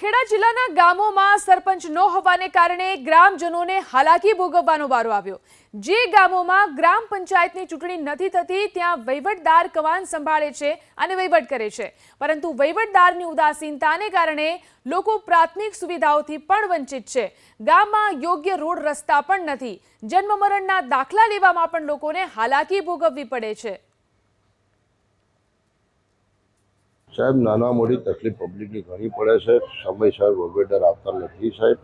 ખેડા જિલ્લાના ગામોમાં સરપંચ ન હોવાને કારણે ગ્રામજનોને હાલાકી ભોગવવાનો વારો આવ્યો. જે ગામોમાં ગ્રામ પંચાયતની ચૂંટણી નથી થતી, ત્યાં વહીવટદાર કવાન સંભાળે છે અને વહીવટ કરે છે. પરંતુ વહીવટદારની ઉદાસીનતાને કારણે લોકો પ્રાથમિક સુવિધાઓથી પણ વંચિત છે. ગામમાં યોગ્ય રોડ રસ્તા પણ નથી. જન્મ મરણના દાખલા લેવામાં પણ લોકોને હાલાકી ભોગવવી પડે છે. સાહેબ, નાના મોટી તકલીફ પબ્લિકની ઘણી પડે છે. સમયસર વહીવટદાર આપતા નથી સાહેબ.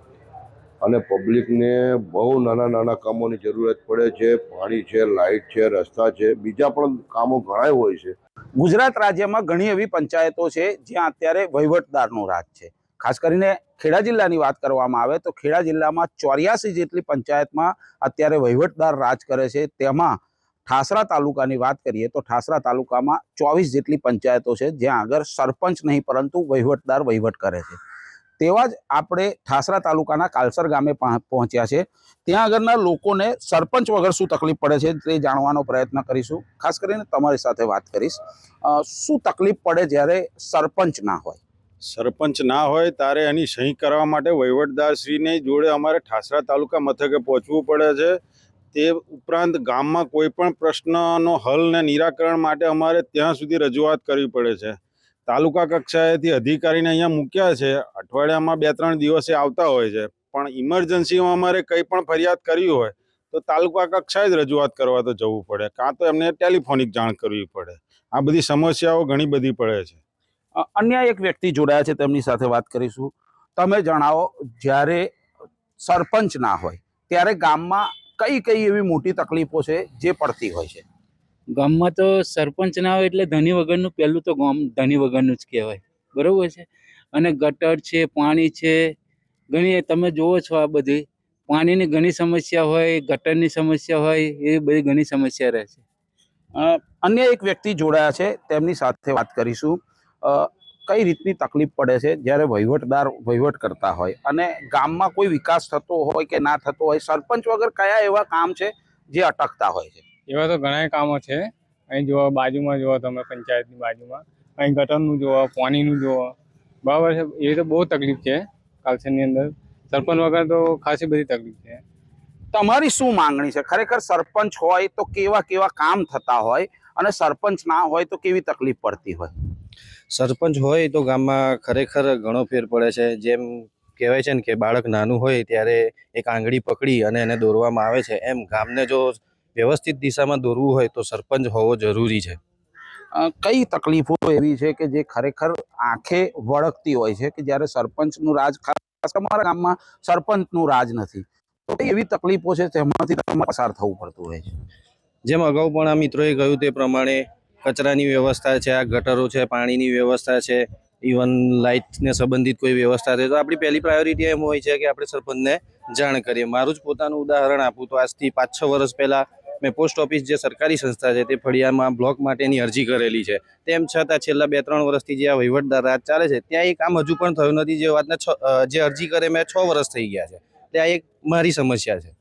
અને પબ્લિકને બહુ નાના નાના કામોની જરૂરત પડે છે. પાણી છે, લાઇટ છે, રસ્તા છે, બીજા પણ કામો ઘણા હોય છે. ગુજરાત રાજ્યમાં ઘણી એવી પંચાયતો છે, જ્યાં અત્યારે વહીવટદારનો રાજ છે. ખાસ કરીને ખેડા જિલ્લાની વાત કરવામાં આવે તો ખેડા જિલ્લામાં ચોર્યાસી જેટલી પંચાયતમાં અત્યારે વહીવટદાર રાજ કરે છે. તેમાં ઠાસરા તાલુકાની વાત કરીએ તો ઠાસરા તાલુકામાં ચોવીસ જેટલી પંચાયતો છે, જ્યાં આગળ સરપંચ નહીં, પરંતુ વહીવટદાર વહીવટ કરે છે. તેવા જ આપણે ઠાસરા તાલુકાના કાલસર ગામે પહ- પહોંચ્યા છે. ત્યાં આગળના લોકોને સરપંચ વગર શું તકલીફ પડે છે તે જાણવાનો પ્રયત્ન કરીશું. ખાસ કરીને તમારી સાથે વાત કરીશ. શું તકલીફ પડે જ્યારે સરપંચ ના હોય? સરપંચ ના હોય ત્યારે એની સહી કરવા માટે વહીવટદારશ્રીને જોડે અમારે ઠાસરા તાલુકા મથકે પહોંચવું પડે છે. તે ઉપરાંત ગામમાં કોઈ પણ પ્રશ્નનો હલ ને નિરાકરણ માટે અમારે ત્યાં સુધી રજૂઆત કરવી પડે છે. તાલુકા કક્ષાએથી અધિકારીને અહીંયા મૂક્યા છે. અઠવાડિયામાં બે ત્રણ દિવસે આવતા હોય છે. પણ ઇમરજન્સીમાં અમારે કંઈ પણ ફરિયાદ કરવી હોય તો તાલુકા કક્ષાએ જ રજૂઆત કરવા તો જવું પડે. કાં તો એમને ટેલિફોનિક જાણ કરવી પડે. આ બધી સમસ્યાઓ ઘણી બધી પડે છે. અન્ય એક વ્યક્તિ જોડાયા છે, તેમની સાથે વાત કરીશું. તમે જણાવો, જ્યારે સરપંચ ના હોય, ત્યારે ગામમાં કઈ કઈ એવી મોટી તકલીફો છે જે પડતી હોય છે? ગામમાં તો સરપંચ ના હોય એટલે ધની વગરનું પહેલું તો ગામ ધની વગરનું જ કહેવાય. બરોબર છે? અને ગટર છે પાણી છે ઘણી તમે જુઓ છો આ બધી. પાણીની ઘણી સમસ્યા હોય ગટરની સમસ્યા હોય એ બધી ઘણી સમસ્યા રહે છે. અન્ય એક વ્યક્તિ જોડાયા છે તેમની સાથે વાત કરીશું. કઈ રીતની તકલીફ પડે છે? જ્યારે વહીવટદાર વહીવટ કરતા હોય અને ગામમાં કોઈ વિકાસ થતો હોય કે ના થતો હોય સરપંચ વગર કયા એવા કામ છે જે અટકતા હોય છે? એવા તો ઘણા કામો છે. અહીં જોવા બાજુમાં જુઓ તમે પંચાયતની બાજુમાં. અહીં ગટરનું જુઓ પાણીનું જુઓ. બરાબર છે? એ તો બહુ તકલીફ છે કાલસરની અંદર. સરપંચ વગર તો ખાસી બધી તકલીફ છે. તમારી શું માંગણી છે? ખરેખર સરપંચ હોય તો કેવા કેવા કામ થતા હોય અને સરપંચ ના હોય તો કેવી તકલીફ પડતી હોય? સરપંચ હોય તો ગામમાં ખરેખર ઘણો ફેર પડે છે. જેમ કહેવાય છે ને કે બાળક નાનું હોય ત્યારે એક આંગળી પકડી અને એને દોરવામાં આવે છે. એમ ગામને જો વ્યવસ્થિત દિશામાં દોરવું હોય તો સરપંચ હોવો જરૂરી છે. કઈ તકલીફો એવી છે કે જે ખરેખર આંખે વળગતી હોય છે કે જ્યારે સરપંચનું રાજ ખાસ તમારા ગામમાં સરપંચનું રાજ નથી? તો એવી તકલીફો છે તેમાંથી પસાર થવું પડતું હોય છે? જેમ અગાઉ પણ આ મિત્રોએ કહ્યું તે પ્રમાણે કચરાની વ્યવસ્થા છે, આ ગટરો છે, પાણીની વ્યવસ્થા છે ઇવન લાઇટને સંબંધિત કોઈ વ્યવસ્થા છે. તો આપણી પહેલી પ્રાયોરિટી એમ હોય છે કે આપણે સરપંચને જાણ કરીએ. મારું જ પોતાનું ઉદાહરણ આપું તો આજથી પાંચ છ વર્ષ પહેલાં મેં પોસ્ટ ઓફિસ જે સરકારી સંસ્થા છે તે ફળિયામાં બ્લોક માટેની અરજી કરેલી છે. તેમ છતાં છેલ્લા બે ત્રણ વર્ષથી જે આ વહીવટદાર રાજ ચાલે છે, ત્યાં એ કામ હજુ પણ થયું નથી. જે વાતને જે અરજી કરે, મેં છ વર્ષ થઈ ગયા છે. ત્યાં એક મારી સમસ્યા છે.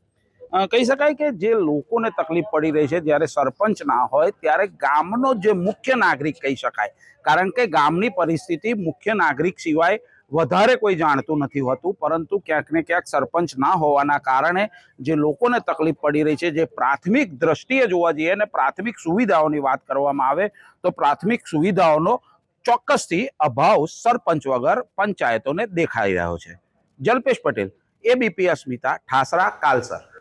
કહી શકાય કે જે લોકોને તકલીફ પડી રહી છે, જ્યારે સરપંચ ના હોય, ત્યારે ગામનો જે મુખ્ય નાગરિક કહી શકાય. કારણ કે ગામની પરિસ્થિતિ મુખ્ય નાગરિક સિવાય વધારે કોઈ જાણતું નથી હોતું, પરંતુ ક્યાંક ને ક્યાંક સરપંચ ના હોવાના કારણે જે લોકોને તકલીફ પડી રહી છે, જે પ્રાથમિક દ્રષ્ટિએ જોવા જઈએ અને પ્રાથમિક સુવિધાઓની વાત કરવામાં આવે, તો પ્રાથમિક સુવિધાઓનો ચોક્કસથી અભાવ સરપંચ વગર પંચાયતોને દેખાઈ રહ્યો છે. જલ્પેશ પટેલ એબીપી અસ્મિતા ઠાસરા, કાલસર.